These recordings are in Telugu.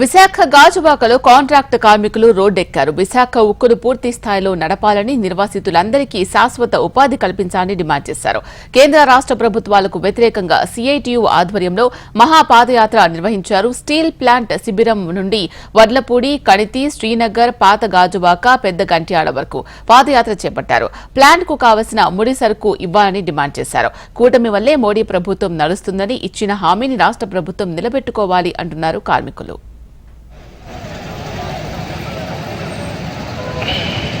విశాఖ గాజువాకలో కాంట్రాక్ట్ కార్మికులు రోడ్డెక్కారు. విశాఖ ఉక్కును పూర్తి స్థాయిలో నడపాలని నిర్వాసితులందరికీ శాశ్వత ఉపాధి కల్పించాలని డిమాండ్ చేశారు. కేంద్ర రాష్ట్ర ప్రభుత్వాలకు వ్యతిరేకంగా సిఐటియు ఆధ్వర్యంలో మహాపాదయాత్ర నిర్వహించారు. స్టీల్ ప్లాంట్ శిబిరం నుండి వడ్లపూడి కణితి శ్రీనగర్ పాత గాజువాక పెద్ద గంట్యాడ వరకు పాదయాత్ర చేపట్టారు. ప్లాంట్కు కావలసిన ముడి సరుకు ఇవ్వాలని డిమాండ్ చేశారు. కూటమి వల్లే మోడీ ప్రభుత్వం నడుస్తుందని ఇచ్చిన హామీని రాష్ట్ర ప్రభుత్వం నిలబెట్టుకోవాలి అంటున్నారు కార్మికులు.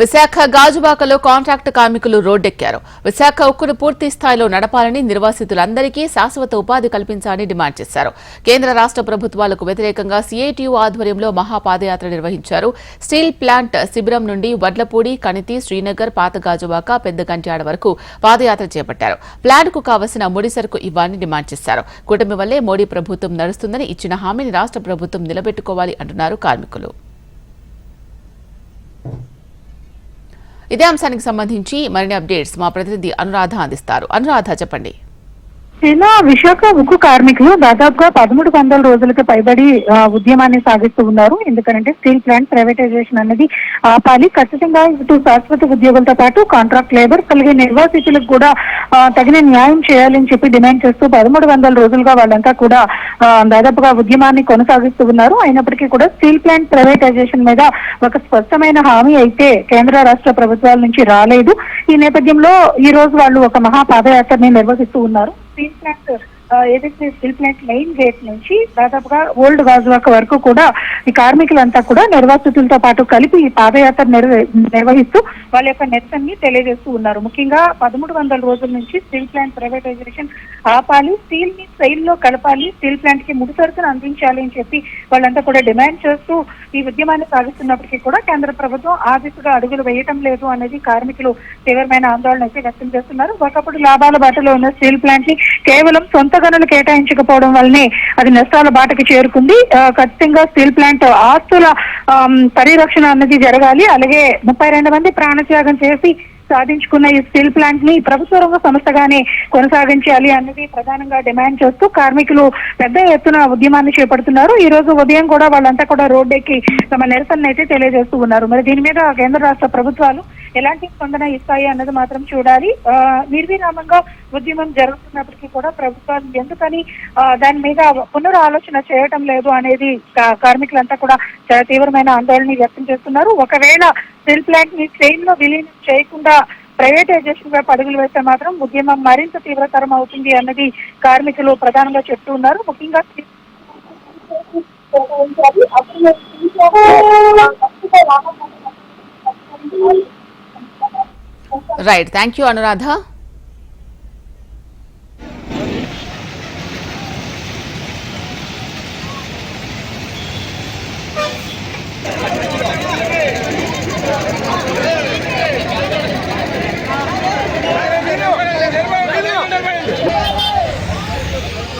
విశాఖ గాజువాకలో కాంట్రాక్ట్ కార్మికులు రోడ్డెక్కారు. విశాఖ ఉక్కును పూర్తి స్థాయిలో నడపాలని నిర్వాసితులందరికీ శాశ్వత ఉపాధి కల్పించాలని డిమాండ్ చేశారు. కేంద్ర రాష్ట్ర ప్రభుత్వాలకు వ్యతిరేకంగా సీఐటియు ఆధ్వర్యంలో మహాపాదయాత్ర నిర్వహించారు. స్టీల్ ప్లాంట్ శిబిరం నుండి వడ్లపూడి కణితి శ్రీనగర్ పాత గాజువాక పెద్ద గంట్యాడ వరకు పాదయాత్ర చేపట్టారు. ప్లాంట్కు కావలసిన ముడి సరుకు ఇవ్వాలని డిమాండ్ చేశారు. కూటమి వల్లే మోడీ ప్రభుత్వం నడుస్తుందని ఇచ్చిన హామీని రాష్ట్ర ప్రభుత్వం నిలబెట్టుకోవాలి అంటున్నారు కార్మికులు. ఇదే అంశానికి సంబంధించి మరిన్ని అప్డేట్స్ మా ప్రతినిధి అనురాధ అందిస్తారు. అనురాధ చెప్పండి. ఇలా విశాఖ ఉక్కు కార్మికులు దాదాపుగా పదమూడు వందల రోజులకి పైబడి ఉద్యమాన్ని సాగిస్తూ ఉన్నారు. ఎందుకంటే స్టీల్ ప్లాంట్ ప్రైవేటైజేషన్ అనేది ఆపాలి. ఖచ్చితంగా ఇటు శాశ్వత ఉద్యోగులతో పాటు కాంట్రాక్ట్ లేబర్ కలిగే నిర్వాసితులకు కూడా తగిన న్యాయం చేయాలని చెప్పి డిమాండ్ చేస్తూ పదమూడు వందల రోజులుగా వాళ్ళంతా కూడా దాదాపుగా ఉద్యమాన్ని కొనసాగిస్తూ ఉన్నారు. అయినప్పటికీ కూడా స్టీల్ ప్లాంట్ ప్రైవేటైజేషన్ మీద ఒక స్పష్టమైన హామీ అయితే కేంద్ర రాష్ట్ర ప్రభుత్వాల నుంచి రాలేదు. ఈ నేపథ్యంలో ఈ రోజు వాళ్ళు ఒక మహా పాదయాత్రని నిర్వహిస్తూ ఉన్నారు. స్టీల్ ప్లాంట్ ఆ, ఏదైతే స్టీల్ ప్లాంట్ మెయిన్ గేట్ నుంచి దాదాపుగా ఓల్డ్ గాజువాక వరకు కూడా ఈ కార్మికులంతా కూడా నిర్వాసితులతో పాటు కలిపి ఈ పాదయాత్ర నిర్వహిస్తూ వాళ్ళ యొక్క నెత్తన్ని తెలియజేస్తూ ఉన్నారు. ముఖ్యంగా పదమూడు వందల రోజుల నుంచి స్టీల్ ప్లాంట్ ప్రైవేటైజేషన్ ఆపాలి స్టీల్ని ట్రైన్లో కలపాలి స్టీల్ ప్లాంట్కి ముడి సరుకును అందించాలి అని చెప్పి వాళ్ళంతా కూడా డిమాండ్ చేస్తూ ఈ ఉద్యమాన్ని సాగిస్తున్నప్పటికీ కూడా కేంద్ర ప్రభుత్వం ఆ దిశగా అడుగులు వేయటం లేదు అనేది కార్మికులు తీవ్రమైన ఆందోళన అయితే వ్యక్తం చేస్తున్నారు. ఒకప్పుడు లాభాల బాటలో ఉన్న స్టీల్ ప్లాంట్ని కేవలం సొంత గనులు కేటాయించకపోవడం వల్లనే అది నష్టాల బాటకి చేరుకుంది. ఖచ్చితంగా స్టీల్ ప్లాంట్ ఆస్తుల పరిరక్షణ అన్నది జరగాలి. అలాగే ముప్పై రెండు మంది ప్రాణత్యాగం చేసి సాధించుకున్న ఈ స్టీల్ ప్లాంట్ని ప్రభుత్వ రంగ సంస్థగానే కొనసాగించాలి అన్నది ప్రధానంగా డిమాండ్ చేస్తూ కార్మికులు పెద్ద ఎత్తున ఉద్యమాన్ని చేపడుతున్నారు. ఈ రోజు ఉదయం కూడా వాళ్ళంతా కూడా రోడ్డెక్కి తమ నిరసన అయితే తెలియజేస్తూ ఉన్నారు. మరి దీని మీద కేంద్ర రాష్ట్ర ప్రభుత్వాలు ఎలాంటి స్పందన ఇస్తాయి అన్నది మాత్రం చూడాలి. నిర్విరామంగా ఉద్యమం జరుగుతున్నప్పటికీ కూడా ప్రభుత్వాలు ఎందుకని దాని మీద పునరాలోచన చేయటం లేదు అనేది కార్మికులంతా కూడా చాలా తీవ్రమైన ఆందోళన వ్యక్తం చేస్తున్నారు. ఒకవేళ స్టీల్ ప్లాంట్ని ట్రైన్లో విలీనం చేయకుండా ప్రైవేటైజేషన్ వైపు అడుగులు వేస్తే మాత్రం ఉద్యమం మరింత తీవ్రతరం అవుతుంది అన్నది కార్మికులు ప్రధానంగా చెప్తూ ఉన్నారు. ముఖ్యంగా Right. Thank you, Anuradha.